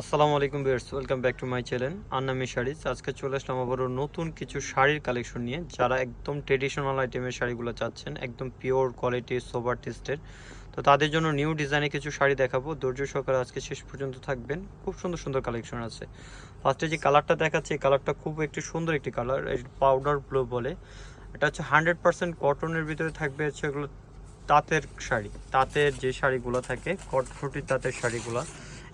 আসসালামু আলাইকুম viewers, welcome back to my channel. Annami sarees আজকে চলে আসলাম আবারও নতুন কিছু শাড়ির কালেকশন নিয়ে, যারা একদম ট্রেডিশনাল আইটেমের শাড়িগুলো চাচ্ছেন, একদম পিওর কোয়ালিটি সোবার টেস্টের তো তাদের জন্য নিউ ডিজাইনে কিছু শাড়ি দেখাবো। ধৈর্য সহকারে আজকে শেষ পর্যন্ত থাকবেন। খুব সুন্দর সুন্দর কালেকশন আছে। ফার্স্টে যে কালারটা দেখাচ্ছে, এই কালারটা খুব একটি সুন্দর একটি কালার পাউডার ব্লু বলে। এটা হচ্ছে হান্ড্রেড পার্সেন্ট কটনের ভিতরে থাকবে এগুলো তাঁতের শাড়ি। তাঁতের যে শাড়িগুলো থাকে কটফুটি তাঁতের শাড়িগুলো।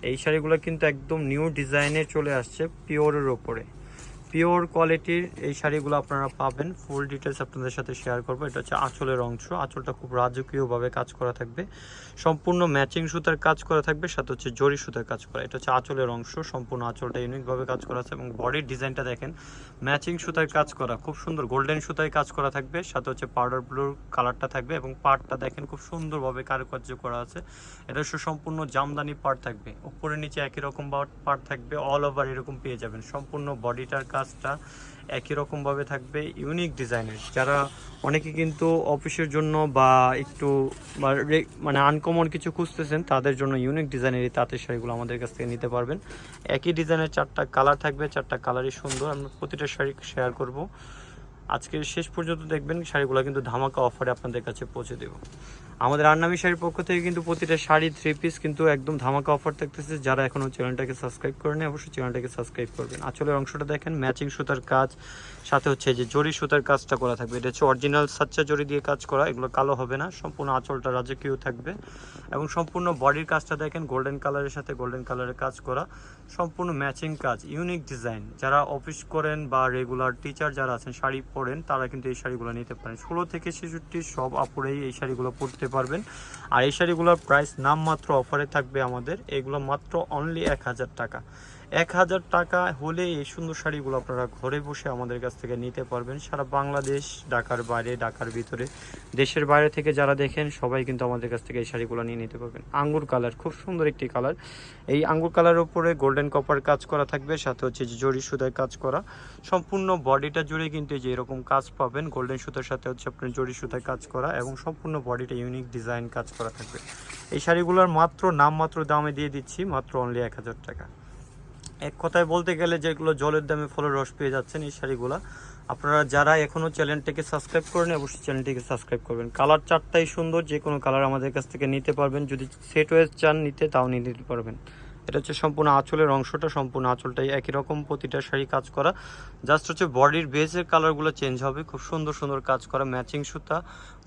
এই শাড়িগুলো কিন্তু একদম নিউ ডিজাইনে চলে আসছে পিওরের ওপরে। পিওর কোয়ালিটির এই শাড়িগুলো আপনারা পাবেন। ফুল ডিটেলস আপনাদের সাথে শেয়ার করব। এটা হচ্ছে আঁচলের অংশ। আঁচলটা খুব রাজকীয়ভাবে কাজ করা থাকবে। সম্পূর্ণ ম্যাচিং সুতার কাজ করা থাকবে, সাথে হচ্ছে জরি সুতার কাজ করা। এটা হচ্ছে আঁচলের অংশ। সম্পূর্ণ আঁচলটা ইউনিকভাবে কাজ করা আছে এবং বডির ডিজাইনটা দেখেন ম্যাচিং সুতার কাজ করা। খুব সুন্দর গোল্ডেন সুতায় কাজ করা থাকবে, সাথে হচ্ছে পাউডার ব্লুর কালারটা থাকবে এবং পার্টটা দেখেন খুব সুন্দরভাবে কারুকার্য করা আছে। এটা হচ্ছে সম্পূর্ণ জামদানি পার্ট থাকবে। উপরে নিচে একই রকম পার্ট থাকবে অল ওভার এরকম পেয়ে যাবেন। সম্পূর্ণ বডিটার কাজটা একই রকমভাবে থাকবে ইউনিক ডিজাইনের যারা অনেকে কিন্তু অফিসের জন্য বা একটু মানে আনকমন কিছু খুঁজতেছেন, তাদের জন্য ইউনিক ডিজাইনের এই তাঁতের শাড়িগুলো আমাদের কাছ থেকে নিতে পারবেন। একই ডিজাইনের চারটা কালার থাকবে, চারটা কালারই সুন্দর। আমরা প্রতিটা শাড়ি শেয়ার করব। আজকে শেষ পর্যন্ত দেখবেন শাড়িগুলো কিন্তু ধামাকা অফারে আপনাদের কাছে পৌঁছে দেবো। আমাদের আন্নামি শাড়ির পক্ষ থেকে কিন্তু প্রতিটা শাড়ি থ্রি পিস কিন্তু একদম ধামাকা অফার থাকতেছে। যারা এখনও চ্যানেলটাকে সাবস্ক্রাইব করে করেনি, অবশ্যই চ্যানেলটাকে সাবস্ক্রাইব করবেন। আঁচলের অংশটা দেখেন ম্যাচিং সুতার কাজ, সাথে হচ্ছে যে জরি সুতার কাজটা করা থাকবে। এটা হচ্ছে অরিজিনাল সাচ্চা জরি দিয়ে কাজ করা, এগুলো কালো হবে না, সম্পূর্ণ আঁচলটা রাজকীয় থাকবে। এবং সম্পূর্ণ বডির কাজটা দেখেন গোল্ডেন কালারের সাথে গোল্ডেন কালারের কাজ করা, সম্পূর্ণ ম্যাচিং কাজ ইউনিক ডিজাইন যারা অফিস করেন বা রেগুলার টিচার যারা আছেন, শাড়ি পরেন, তারা কিন্তু এই শাড়িগুলো নিতে পারেন। ষোলো থেকে ছেষট্টি সব আপুরেই এই শাড়িগুলো পরতে পারবেন। আর এই শাড়িগুলোর প্রাইস নামমাত্র অফারে থাকবে আমাদের। এগুলো মাত্র অনলি এক হাজার টাকা। এক হাজার টাকা হলে এই সুন্দর শাড়িগুলো আপনারা ঘরে বসে আমাদের কাছ থেকে নিতে পারবেন। সারা বাংলাদেশ, ঢাকার বাইরে, ঢাকার ভিতরে, দেশের বাইরে থেকে যারা দেখেন, সবাই কিন্তু আমাদের কাছ থেকে এই শাড়িগুলো নিয়ে নিতে পারবেন। আঙ্গুর কালার, খুব সুন্দর একটি কালার। এই আঙ্গুর কালার উপরে গোল্ডেন কপার কাজ করা থাকবে, সাথে হচ্ছে যে জরি সুতায় কাজ করা। সম্পূর্ণ বডিটা জুড়ে কিন্তু যে এরকম কাজ পাবেন, গোল্ডেন সুতার সাথে হচ্ছে আপনার জরি সুতায় কাজ করা এবং সম্পূর্ণ বডিটা ইউনিক ডিজাইন কাজ করা থাকবে। এই শাড়িগুলোর মাত্র নামমাত্র দামে দিয়ে দিচ্ছি, মাত্র অনলি এক হাজার টাকা। এক কথায় বলতে গেলে যেগুলো জলের দামে ফলের রস পেয়ে যাচ্ছেন এই শাড়িগুলো, আপনারা যারা এখনও চ্যানেলটিকে সাবস্ক্রাইব করেন অবশ্যই চ্যানেলটিকে সাবস্ক্রাইব করবেন। কালার চারটাই সুন্দর, যে কোনো কালার আমাদের কাছ থেকে নিতে পারবেন। যদি সেট ওয়েজ চান নিতে, তাও নিয়ে নিতে পারবেন। এটা হচ্ছে সম্পূর্ণ আঁচলের অংশটা, সম্পূর্ণ আঁচলটাই একই রকম, প্রতিটা শাড়ি কাজ করা। জাস্ট হচ্ছে বডির বেসের কালারগুলো চেঞ্জ হবে, খুব সুন্দর সুন্দর কাজ করা ম্যাচিং সুতা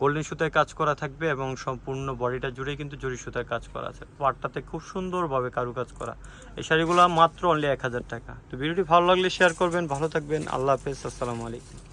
গোল্ডেন সুতায় কাজ করা থাকবে এবং সম্পূর্ণ বডিটা জুড়ে কিন্তু জরি সুতায় কাজ করা আছে। পাটটাতে খুব সুন্দরভাবে কারুকাজ করা। এই শাড়িগুলো মাত্র অনলি এক হাজার টাকা। তো ভিডিওটি ভালো লাগলে শেয়ার করবেন, ভালো থাকবেন, আল্লাহ হাফেজ, আসসালামু আলাইকুম।